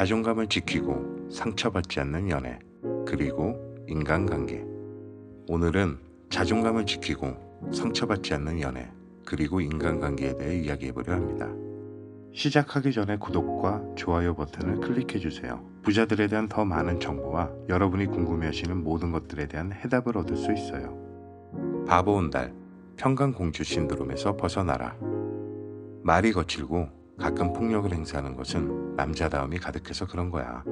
자존감을 지키고 상처받지 않는 연애, 그리고 인간관계. 오늘은 자존감을 지키고 상처받지 않는 연애, 그리고 인간관계에 대해 이야기해보려 합니다. 시작하기 전에 구독과 좋아요 버튼을 클릭해주세요. 부자들에 대한 더 많은 정보와 여러분이 궁금해하시는 모든 것들에 대한 해답을 얻을 수 있어요. 바보 온달, 평강공주 신드롬에서 벗어나라. 말이 거칠고 가끔 폭력을 행사하는 것은 남자다움이 가득해서 그런 거야.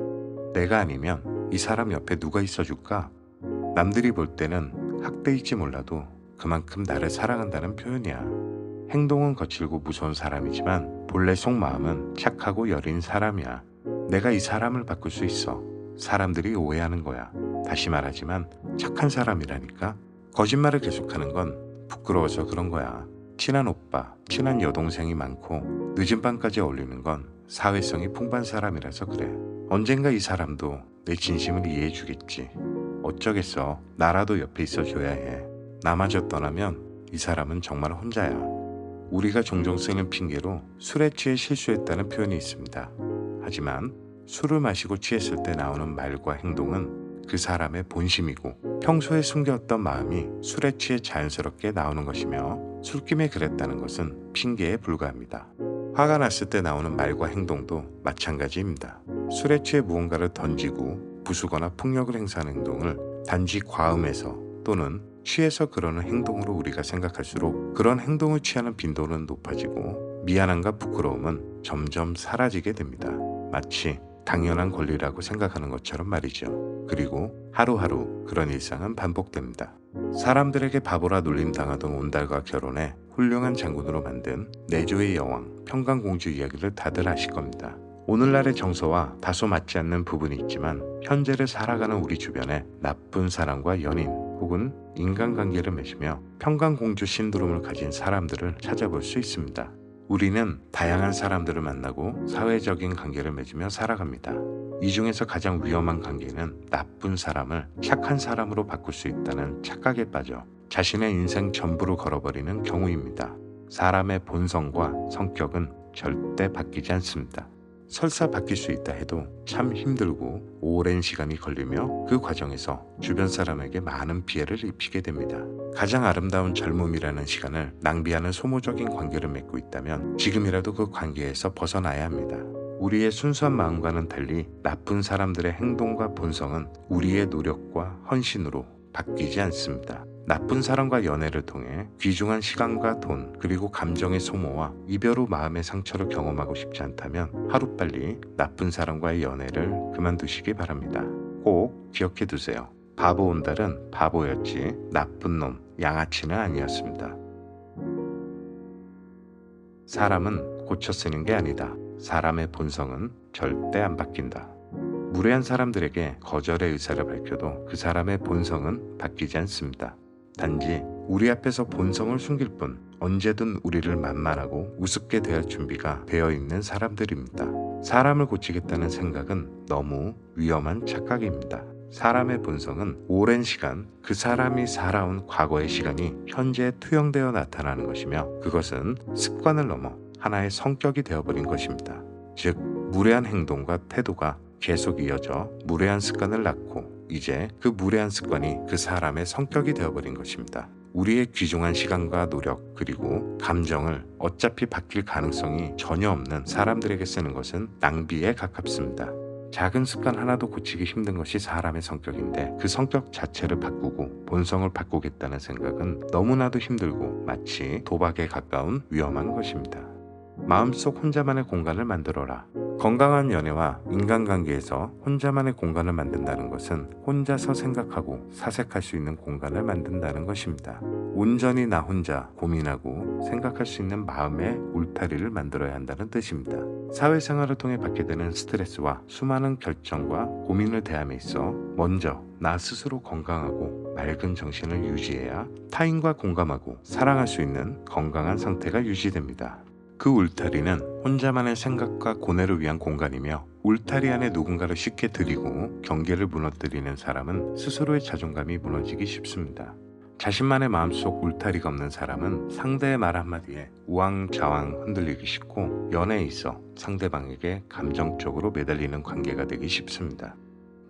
내가 아니면 이 사람 옆에 누가 있어줄까? 남들이 볼 때는 학대일지 몰라도 그만큼 나를 사랑한다는 표현이야. 행동은 거칠고 무서운 사람이지만 본래 속마음은 착하고 여린 사람이야. 내가 이 사람을 바꿀 수 있어. 사람들이 오해하는 거야. 다시 말하지만 착한 사람이라니까. 거짓말을 계속하는 건 부끄러워서 그런 거야. 친한 오빠, 친한 여동생이 많고 늦은 밤까지 어울리는 건 사회성이 풍부한 사람이라서 그래. 언젠가 이 사람도 내 진심을 이해해 주겠지. 어쩌겠어. 나라도 옆에 있어 줘야 해. 나마저 떠나면 이 사람은 정말 혼자야. 우리가 종종 쓰는 핑계로 술에 취해 실수했다는 표현이 있습니다. 하지만 술을 마시고 취했을 때 나오는 말과 행동은 그 사람의 본심이고 평소에 숨겨왔던 마음이 술에 취해 자연스럽게 나오는 것이며 술김에 그랬다는 것은 핑계에 불과합니다. 화가 났을 때 나오는 말과 행동도 마찬가지입니다. 술에 취해 무언가를 던지고 부수거나 폭력을 행사하는 행동을 단지 과음해서 또는 취해서 그러는 행동으로 우리가 생각할수록 그런 행동을 취하는 빈도는 높아지고 미안함과 부끄러움은 점점 사라지게 됩니다. 마치 당연한 권리라고 생각하는 것처럼 말이죠. 그리고 하루하루 그런 일상은 반복됩니다. 사람들에게 바보라 놀림 당하던 온달과 결혼해 훌륭한 장군으로 만든 내조의 여왕 평강공주 이야기를 다들 아실 겁니다. 오늘날의 정서와 다소 맞지 않는 부분이 있지만 현재를 살아가는 우리 주변에 나쁜 사람과 연인 혹은 인간관계를 맺으며 평강공주 신드롬을 가진 사람들을 찾아볼 수 있습니다. 우리는 다양한 사람들을 만나고 사회적인 관계를 맺으며 살아갑니다. 이 중에서 가장 위험한 관계는 나쁜 사람을 착한 사람으로 바꿀 수 있다는 착각에 빠져 자신의 인생 전부를 걸어버리는 경우입니다. 사람의 본성과 성격은 절대 바뀌지 않습니다. 설사 바뀔 수 있다 해도 참 힘들고 오랜 시간이 걸리며 그 과정에서 주변 사람에게 많은 피해를 입히게 됩니다. 가장 아름다운 젊음이라는 시간을 낭비하는 소모적인 관계를 맺고 있다면 지금이라도 그 관계에서 벗어나야 합니다. 우리의 순수한 마음과는 달리 나쁜 사람들의 행동과 본성은 우리의 노력과 헌신으로 바뀌지 않습니다. 나쁜 사람과 연애를 통해 귀중한 시간과 돈 그리고 감정의 소모와 이별 후 마음의 상처를 경험하고 싶지 않다면 하루빨리 나쁜 사람과의 연애를 그만두시기 바랍니다. 꼭 기억해 두세요. 바보 온달은 바보였지 나쁜 놈 양아치는 아니었습니다. 사람은 고쳐 쓰는 게 아니다. 사람의 본성은 절대 안 바뀐다. 무례한 사람들에게 거절의 의사를 밝혀도 그 사람의 본성은 바뀌지 않습니다. 단지 우리 앞에서 본성을 숨길 뿐 언제든 우리를 만만하고 우습게 대할 준비가 되어 있는 사람들입니다. 사람을 고치겠다는 생각은 너무 위험한 착각입니다. 사람의 본성은 오랜 시간 그 사람이 살아온 과거의 시간이 현재에 투영되어 나타나는 것이며 그것은 습관을 넘어 하나의 성격이 되어버린 것입니다. 즉, 무례한 행동과 태도가 계속 이어져 무례한 습관을 낳고 이제 그 무례한 습관이 그 사람의 성격이 되어버린 것입니다. 우리의 귀중한 시간과 노력 그리고 감정을 어차피 바뀔 가능성이 전혀 없는 사람들에게 쓰는 것은 낭비에 가깝습니다. 작은 습관 하나도 고치기 힘든 것이 사람의 성격인데 그 성격 자체를 바꾸고 본성을 바꾸겠다는 생각은 너무나도 힘들고 마치 도박에 가까운 위험한 것입니다. 마음속 혼자만의 공간을 만들어라. 건강한 연애와 인간관계에서 혼자만의 공간을 만든다는 것은 혼자서 생각하고 사색할 수 있는 공간을 만든다는 것입니다. 온전히 나 혼자 고민하고 생각할 수 있는 마음의 울타리를 만들어야 한다는 뜻입니다. 사회생활을 통해 받게 되는 스트레스와 수많은 결정과 고민을 대함에 있어 먼저 나 스스로 건강하고 맑은 정신을 유지해야 타인과 공감하고 사랑할 수 있는 건강한 상태가 유지됩니다. 그 울타리는 혼자만의 생각과 고뇌를 위한 공간이며 울타리 안에 누군가를 쉽게 들이고 경계를 무너뜨리는 사람은 스스로의 자존감이 무너지기 쉽습니다. 자신만의 마음속 울타리가 없는 사람은 상대의 말 한마디에 우왕좌왕 흔들리기 쉽고 연애에 있어 상대방에게 감정적으로 매달리는 관계가 되기 쉽습니다.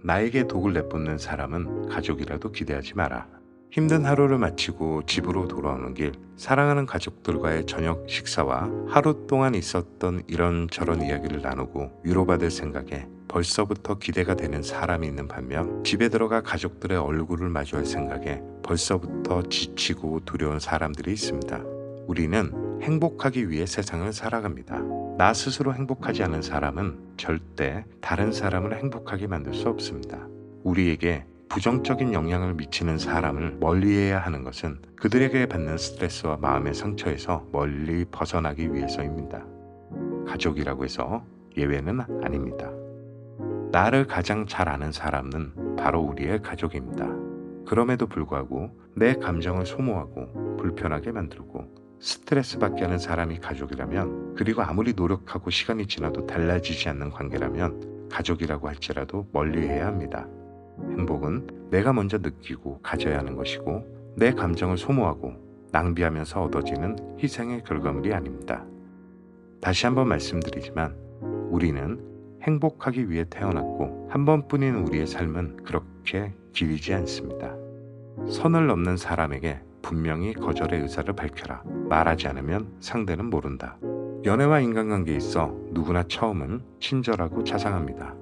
나에게 독을 내뿜는 사람은 가족이라도 기대하지 마라. 힘든 하루를 마치고 집으로 돌아오는 길, 사랑하는 가족들과의 저녁 식사와 하루 동안 있었던 이런저런 이야기를 나누고 위로받을 생각에 벌써부터 기대가 되는 사람이 있는 반면 집에 들어가 가족들의 얼굴을 마주할 생각에 벌써부터 지치고 두려운 사람들이 있습니다. 우리는 행복하기 위해 세상을 살아갑니다. 나 스스로 행복하지 않은 사람은 절대 다른 사람을 행복하게 만들 수 없습니다. 우리에게 부정적인 영향을 미치는 사람을 멀리해야 하는 것은 그들에게 받는 스트레스와 마음의 상처에서 멀리 벗어나기 위해서입니다. 가족이라고 해서 예외는 아닙니다. 나를 가장 잘 아는 사람은 바로 우리의 가족입니다. 그럼에도 불구하고 내 감정을 소모하고 불편하게 만들고 스트레스 받게 하는 사람이 가족이라면 그리고 아무리 노력하고 시간이 지나도 달라지지 않는 관계라면 가족이라고 할지라도 멀리해야 합니다. 행복은 내가 먼저 느끼고 가져야 하는 것이고 내 감정을 소모하고 낭비하면서 얻어지는 희생의 결과물이 아닙니다. 다시 한번 말씀드리지만 우리는 행복하기 위해 태어났고 한 번뿐인 우리의 삶은 그렇게 길지 않습니다. 선을 넘는 사람에게 분명히 거절의 의사를 밝혀라. 말하지 않으면 상대는 모른다. 연애와 인간관계에 있어 누구나 처음은 친절하고 자상합니다.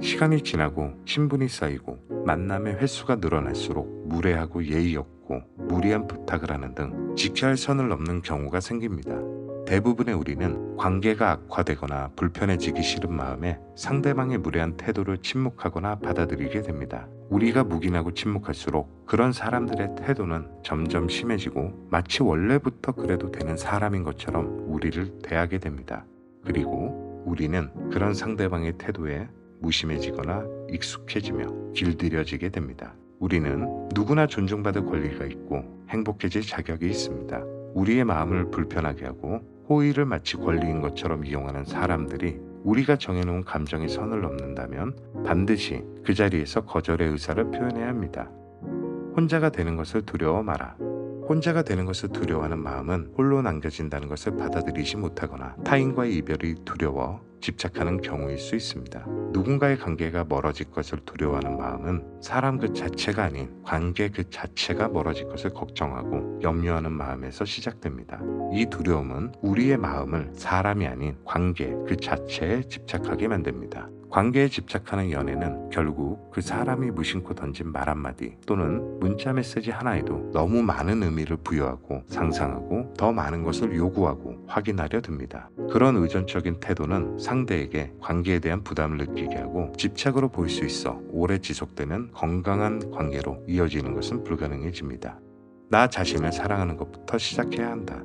시간이 지나고 신분이 쌓이고 만남의 횟수가 늘어날수록 무례하고 예의 없고 무리한 부탁을 하는 등 지켜야 할 선을 넘는 경우가 생깁니다. 대부분의 우리는 관계가 악화되거나 불편해지기 싫은 마음에 상대방의 무례한 태도를 침묵하거나 받아들이게 됩니다. 우리가 묵인하고 침묵할수록 그런 사람들의 태도는 점점 심해지고 마치 원래부터 그래도 되는 사람인 것처럼 우리를 대하게 됩니다. 그리고 우리는 그런 상대방의 태도에 무심해지거나 익숙해지며 길들여지게 됩니다. 우리는 누구나 존중받을 권리가 있고 행복해질 자격이 있습니다. 우리의 마음을 불편하게 하고 호의를 마치 권리인 것처럼 이용하는 사람들이 우리가 정해놓은 감정의 선을 넘는다면 반드시 그 자리에서 거절의 의사를 표현해야 합니다. 혼자가 되는 것을 두려워 마라. 혼자가 되는 것을 두려워하는 마음은 홀로 남겨진다는 것을 받아들이지 못하거나 타인과의 이별이 두려워 집착하는 경우일 수 있습니다. 누군가의 관계가 멀어질 것을 두려워하는 마음은 사람 그 자체가 아닌 관계 그 자체가 멀어질 것을 걱정하고 염려하는 마음에서 시작됩니다. 이 두려움은 우리의 마음을 사람이 아닌 관계 그 자체에 집착하게 만듭니다. 관계에 집착하는 연애는 결국 그 사람이 무심코 던진 말 한마디 또는 문자 메시지 하나에도 너무 많은 의미를 부여하고 상상하고 더 많은 것을 요구하고 확인하려 듭니다. 그런 의존적인 태도는 상대에게 관계에 대한 부담을 느끼게 하고 집착으로 보일 수 있어 오래 지속되는 건강한 관계로 이어지는 것은 불가능해집니다. 나 자신을 사랑하는 것부터 시작해야 한다.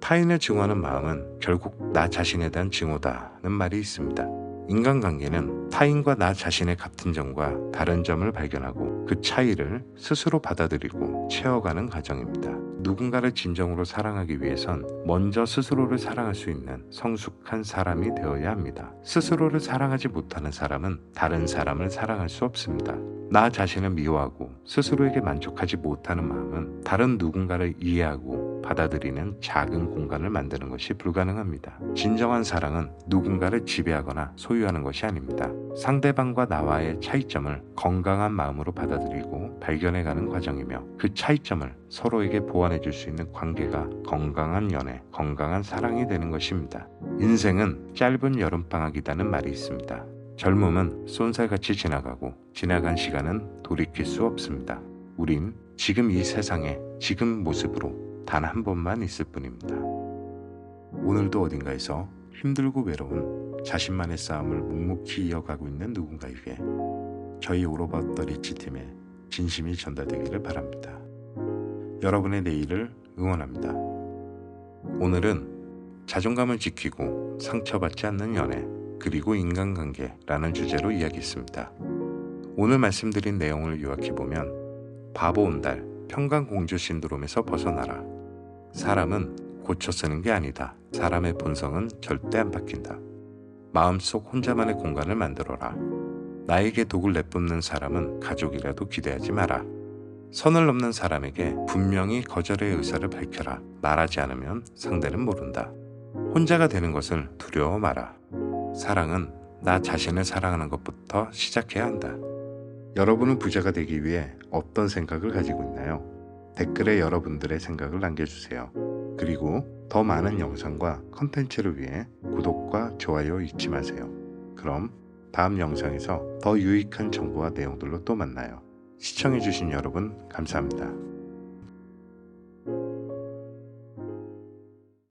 타인을 증오하는 마음은 결국 나 자신에 대한 증오다는 말이 있습니다. 인간관계는 타인과 나 자신의 같은 점과 다른 점을 발견하고 그 차이를 스스로 받아들이고 채워가는 과정입니다. 누군가를 진정으로 사랑하기 위해선 먼저 스스로를 사랑할 수 있는 성숙한 사람이 되어야 합니다. 스스로를 사랑하지 못하는 사람은 다른 사람을 사랑할 수 없습니다. 나 자신을 미워하고 스스로에게 만족하지 못하는 마음은 다른 누군가를 이해하고 받아들이는 작은 공간을 만드는 것이 불가능합니다. 진정한 사랑은 누군가를 지배하거나 소유하는 것이 아닙니다. 상대방과 나와의 차이점을 건강한 마음으로 받아들이고 발견해가는 과정이며 그 차이점을 서로에게 보완해 줄 수 있는 관계가 건강한 연애, 건강한 사랑이 되는 것입니다. 인생은 짧은 여름방학이라는 말이 있습니다. 젊음은 쏜살같이 지나가고 지나간 시간은 돌이킬 수 없습니다. 우린 지금 이 세상에 지금 모습으로 단 한 번만 있을 뿐입니다. 오늘도 어딘가에서 힘들고 외로운 자신만의 싸움을 묵묵히 이어가고 있는 누군가에게 저희 오로바더 리치 팀의 진심이 전달되기를 바랍니다. 여러분의 내일을 응원합니다. 오늘은 자존감을 지키고 상처받지 않는 연애 그리고 인간관계라는 주제로 이야기했습니다. 오늘 말씀드린 내용을 요약해보면 바보 온달 평강공주 신드롬에서 벗어나라. 사람은 고쳐 쓰는 게 아니다. 사람의 본성은 절대 안 바뀐다. 마음속 혼자만의 공간을 만들어라. 나에게 독을 내뿜는 사람은 가족이라도 기대하지 마라. 선을 넘는 사람에게 분명히 거절의 의사를 밝혀라. 말하지 않으면 상대는 모른다. 혼자가 되는 것을 두려워 마라. 사랑은 나 자신을 사랑하는 것부터 시작해야 한다. 여러분은 부자가 되기 위해 어떤 생각을 가지고 있나요? 댓글에 여러분들의 생각을 남겨주세요. 그리고 더 많은 영상과 컨텐츠를 위해 구독과 좋아요 잊지 마세요. 그럼 다음 영상에서 더 유익한 정보와 내용들로 또 만나요. 시청해주신 여러분 감사합니다.